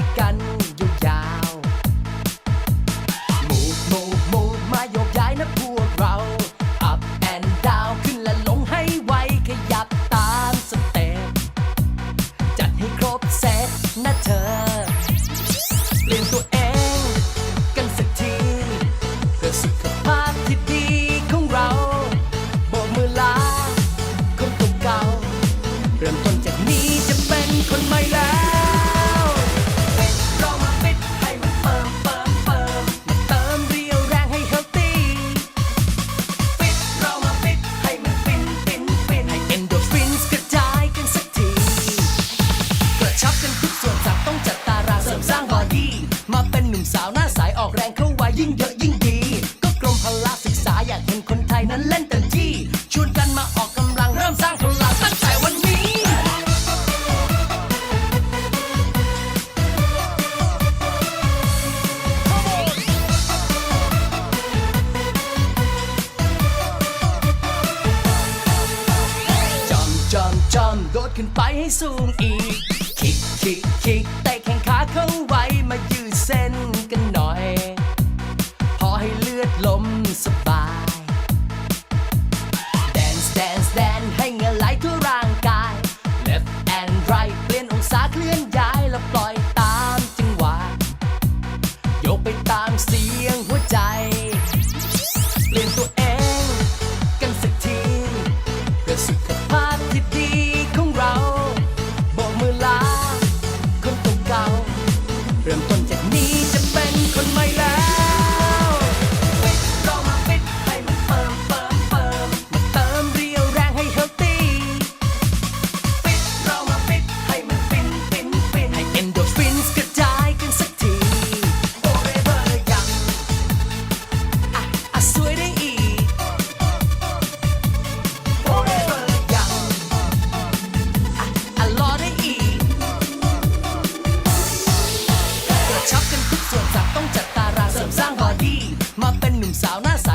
ยกันอยู่ยาวมูฟมูฟมูฟมาโยกย้ายนะพวกเรา up and down ขึ้นและลงให้ไวขยับตามสเต็ปจัดให้ครบเซตนะเธอ ยิ่งเยอะยิ่งดี ก็กรมพละศึกษาอยากเห็นคนไทยนั้นเล่นเต็มที่ ชวนกันมาออกกำลังเริ่มสร้างพลังตั้งแต่วันนี้ จอมจอมจอมโดดขึ้นไปให้สูงอีก หนุ่มสาวหน้าใส